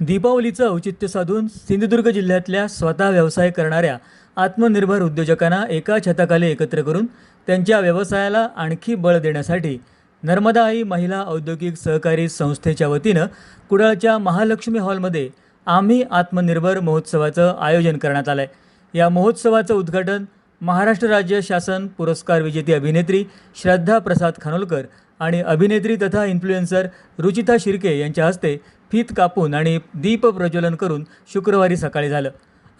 दीपावलीचं औचित्य साधून सिंधुदुर्ग जिल्ह्यातल्या स्वतः व्यवसाय करणाऱ्या आत्मनिर्भर उद्योजकांना एका छताखाली एकत्र करून त्यांच्या व्यवसायाला आणखी बळ देण्यासाठी नर्मदा आई महिला औद्योगिक सहकारी संस्थेच्या वतीनं कुडाळच्या महालक्ष्मी हॉलमध्ये आम्ही आत्मनिर्भर महोत्सवाचं आयोजन करण्यात आलं आहे या महोत्सवाचं उद्घाटन महाराष्ट्र राज्य शासन पुरस्कार विजेती अभिनेत्री श्रद्धा प्रसाद खानोलकर आणि अभिनेत्री तथा इन्फ्लुएन्सर रुचिता शिर्के यांच्या हस्ते फीत कापून आणि दीप प्रज्वलन करून शुक्रवारी सकाळी झालं.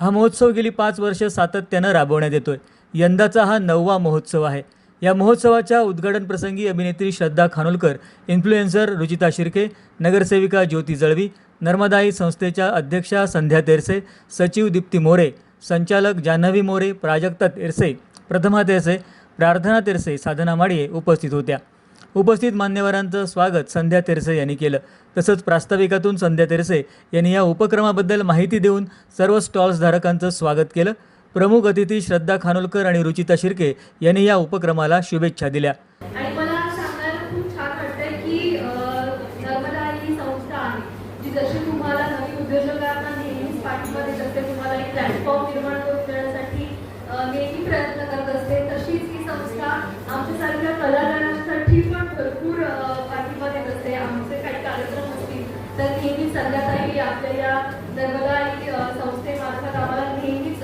हा महोत्सव गेली पाच वर्ष सातत्यानं राबवण्यात येतोय. यंदाचा हा नववा महोत्सव आहे. या महोत्सवाच्या उद्घाटन प्रसंगी अभिनेत्री श्रद्धा खानोलकर इन्फ्लुएन्सर रुचिता शिर्के नगरसेविका ज्योती जळवी नर्मदाई संस्थेच्या अध्यक्षा संध्या तेरसे सचिव दीप्ती मोरे संचालक जान्हवी मोरे प्राजक्ता तेरसे प्रथमा तेरसे प्रार्थना तेरसे साधना माडिये उपस्थित होत्या. उपस्थित मान्यवरांचं स्वागत संध्या तेरसे यांनी केलं. तसंच प्रास्ताविकातून संध्या तेरसे यांनी या उपक्रमाबद्दल माहिती देऊन सर्व स्टॉल्सधारकांचं स्वागत केलं. प्रमुख अतिथी श्रद्धा खानोलकर आणि रुचिता शिर्के यांनी या उपक्रमाला शुभेच्छा दिल्या आणि मला सांगायला खूप छान वाटतंय की अं, नर्मदा ही संस्था आहे जी जशी तुम्हाला नवीन उद्योजकांना नेहमीच पाठिंबा देत असते तुम्हाला एक प्लॅटफॉर्म निर्माण करून देण्यासाठी अं, नेहमी प्रयत्न करत असते तशीच ही संस्था आमच्यासारख्या कलाकारांसाठी पण भरपूर अं, पाठिंबा देत असते आमचे काही कार्यक्रम असतील तर नेहमी संध्याकाळी आपल्या या नर्मदा संस्थेमार्फत आम्हाला नेहमीच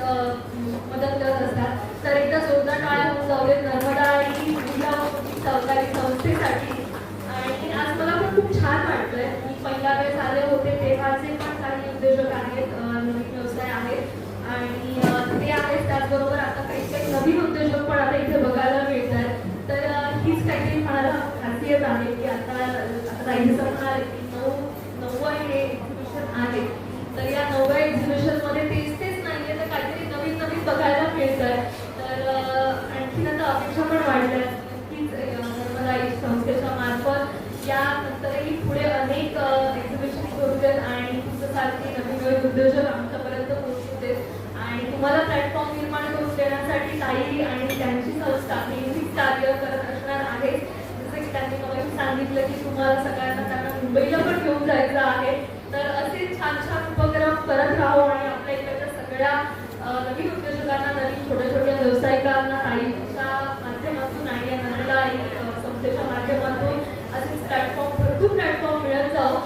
मदत करत असतात. तर एकदा जोरदार टाळ्या होऊन जाऊ नर्मदा ही महिला सहकारी संस्थेसाठी. आणि आज मला पण खूप छान वाटतंय मी पहिल्या वेळेस आले होते तेव्हाचे पण काही उद्योजक आहेत नवीन व्यवसाय आहेत. आणि ते आहेत. त्याचबरोबर आता काही काही नवीन उद्योजक पण आता इथे बघायला मिळत आहेत तर हीच काहीतरी मला खासियत आहे की आता आता राहिलं म्हणाले हे एक्झिबिशन आहे. तर या नवव्या एक्झिबिशनमध्ये तेच तेच नाहीये तर काहीतरी नवीन नवीन बघायला मिळत आहे तर अं, आणखीन आता अपेक्षा पण वाढल्या. नक्कीच अं, नर्मदा आई संस्थेच्या मार्फत यानंतरही पुढे अनेक एक्झिबिशन करू देत आणि तुमच्यासारखे नवीन नवीन उद्योजक आमच्यापर्यंत पोहोचू देत. आणि तुम्हाला प्लॅटफॉर्म निर्माण करून देण्यासाठी काही आणि त्यांची संस्था नेहमीच कार्य करत असणार आहे. त्यांनी मला सांगितलं की तुम्हाला सगळ्यांना त्यांना मुंबईला पण घेऊन जायचं आहे. तर असे छान छान उपक्रम करत राहू आणि आपल्या इकडच्या सगळ्या नवीन उद्योजकांना नवीन छोट्या छोट्या व्यावसायिकांना ताईच्या माध्यमातून आणि या नर्मदा संस्थेच्या माध्यमातून असेच प्लॅटफॉर्म भरपूर प्लॅटफॉर्म मिळत जावं.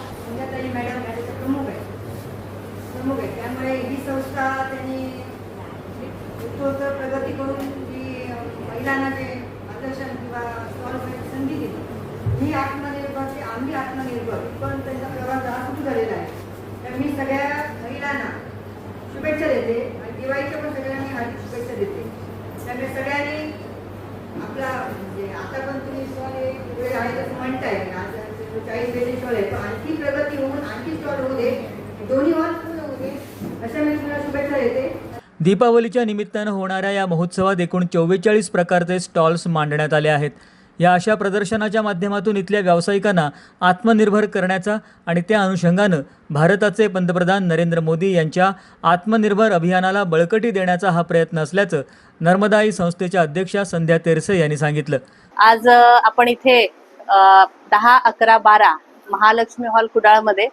मॅडम प्रमुख आहे प्रमुख आहे त्यामुळे ही संस्था त्यांनी उत्तरोत्तर प्रगती करून जी अं, महिलांना जे मार्गदर्शन किंवा स्टॉल करण्याची संधी दिली ही आत्मनिर्भर ते आम्ही आत्मनिर्भर पण त्यांचा प्रवास हा सुरू झालेला आहे तर मी सगळ्या महिलांना शुभेच्छा देते आणि दिवाळीच्या पण सगळ्यांनी हार्दिक शुभेच्छा देते. त्यामुळे सगळ्यांनी आपला म्हणजे आता पण तुम्ही स्टॉल वेळ आहे असं म्हणताय. चाळीस बेचाळीस स्टॉल आहे पण आणखी प्रगती होऊन आणखी स्टॉल होऊ दे. दोन्ही हॉल पूर्ण होऊ दे. अशा मी तुम्हाला शुभेच्छा देते. दीपावलीच्या निमित्तानं होणाऱ्या या महोत्सवात एकूण चव्वेचाळीस प्रकारचे स्टॉल्स मांडण्यात आले आहेत. या अशा प्रदर्शनाच्या माध्यमातून इथल्या व्यावसायिकांना आत्मनिर्भर करण्याचा आणि त्या अनुषंगानं भारताचे पंतप्रधान नरेंद्र मोदी यांच्या आत्मनिर्भर अभियानाला बळकटी देण्याचा हा प्रयत्न असल्याचं नर्मदाई संस्थेच्या अध्यक्षा संध्या तेरसे यांनी सांगितलं. आज आपण इथे दहा अकरा बारा महालक्ष्मी हॉल कुडाळमध्ये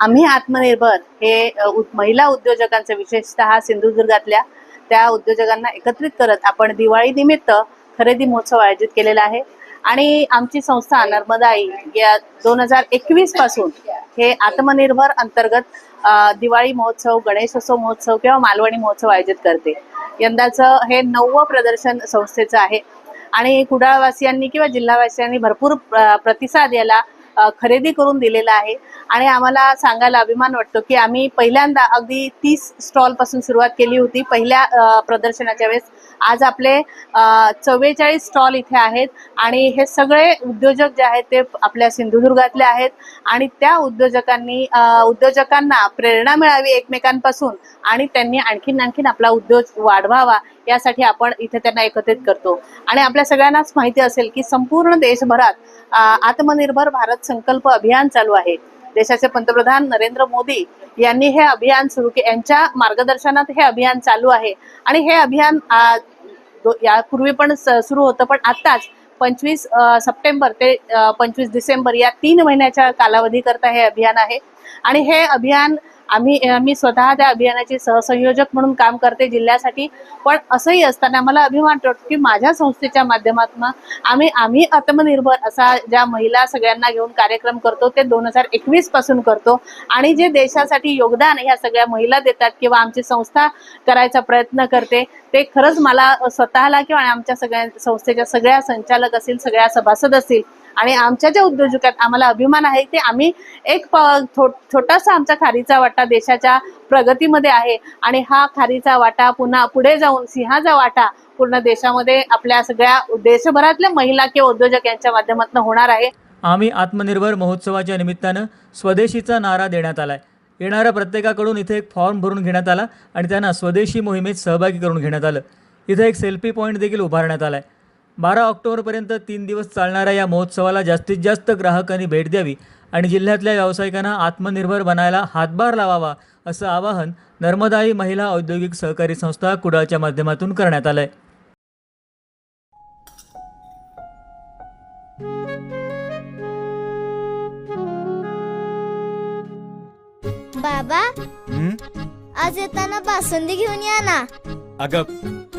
आम्ही आत्मनिर्भर हे उ- महिला उद्योजकांचं विशेषतः सिंधुदुर्गातल्या त्या उद्योजकांना एकत्रित करत आपण दिवाळी निमित्त खरेदी महोत्सव आयोजित केलेला आहे. आणि आमची संस्था नर्मदाई या दोन हजार एकवीसपासून हे आत्मनिर्भर अंतर्गत दिवाळी महोत्सव गणेशोत्सव महोत्सव किंवा मालवणी महोत्सव आयोजित करते. यंदाचं हे नववं प्रदर्शन संस्थेचं आहे. आणि कुडाळवासियांनी किंवा जिल्हावासियांनी भरपूर प्र- प्रतिसाद याला खरेदी करून दिलेला आहे. आणि आम्हाला सांगायला अभिमान वाटतो की आम्ही पहिल्यांदा अगदी तीस स्टॉलपासून सुरुवात केली होती. पहिल्या प्रदर्शनाच्या वेळेस आज आपले चव्वेचाळीस स्टॉल इथे आहेत. आणि हे सगळे उद्योजक जे आहेत ते आपल्या सिंधुदुर्गातले आहेत. आणि त्या उद्योजकांनी उद्योजकांना प्रेरणा मिळावी एकमेकांपासून आणि त्यांनी आणखीन आणखीन आपला उद्योग वाढवावा यासाठी आपण इथे त्यांना एकत्रित करतो. आणि आपल्या सगळ्यांनाच माहिती असेल की संपूर्ण देशभरात आत्मनिर्भर भारत संकल्प अभियान चालू आहे. देशाचे पंतप्रधान नरेंद्र मोदी यांनी हे अभियान सुरू के यांच्या मार्गदर्शनात हे अभियान चालू आहे. आणि हे अभियान यापूर्वी पण सुरू होतं पण आत्ताच पंचवीस सप्टेंबर ते पंचवीस डिसेंबर या तीन महिन्याच्या कालावधीकरता हे अभियान आहे. आणि हे अभियान आम्ही मी स्वतः त्या अभियानाची सहसंयोजक म्हणून काम करते जिल्ह्यासाठी. पण असंही असताना मला अभिमान वाटतो की माझ्या संस्थेच्या माध्यमातून आम्ही आम्ही आत्मनिर्भर असा ज्या महिला सगळ्यांना घेऊन कार्यक्रम करतो ते दोन हजार एकवीसपासून करतो. आणि जे देशासाठी योगदान ह्या सगळ्या महिला देतात किंवा आमची संस्था करायचा प्रयत्न करते ते खरंच मला स्वतःला किंवा आमच्या सगळ्या संस्थेच्या सगळ्या संचालक असतील सगळ्या सभासद असतील आणि आमच्या ज्या उद्योजकात आम्हाला अभिमान आहे ते आम्ही एक प- थो- छोटासा आमचा खारीचा वाटा देशाच्या प्रगतीमध्ये आहे. आणि हा खारीचा वाटा पुन्हा पुढे जाऊन सिंहाचा वाटा पूर्ण देशामध्ये आपल्या सगळ्या देशभरातल्या महिला किंवा उद्योजक यांच्या माध्यमातून होणार आहे. आम्ही आत्मनिर्भर महोत्सवाच्या निमित्तानं स्वदेशीचा नारा देण्यात आलाय. येणाऱ्या प्रत्येकाकडून इथे एक फॉर्म भरून घेण्यात आला आणि त्यांना स्वदेशी मोहिमेत सहभागी करून घेण्यात आलं. इथे एक सेल्फी पॉईंट देखील उभारण्यात आला आहे बारा ऑक्टोबरपर्यंत तीन दिवस चालणाऱ्या या महोत्सवाला जास्तीत जास्त ग्राहकांनी भेट द्यावी आणि जिल्ह्यातल्या व्यावसायिकांना आत्मनिर्भर बनायला हातभार लावावा असं आवाहन नर्मदाई महिला औद्योगिक सहकारी संस्था कुडाळच्या माध्यमातून करण्यात आलं आहे बाबा हं? आज येताना बासुंदी घेऊन या ना अगं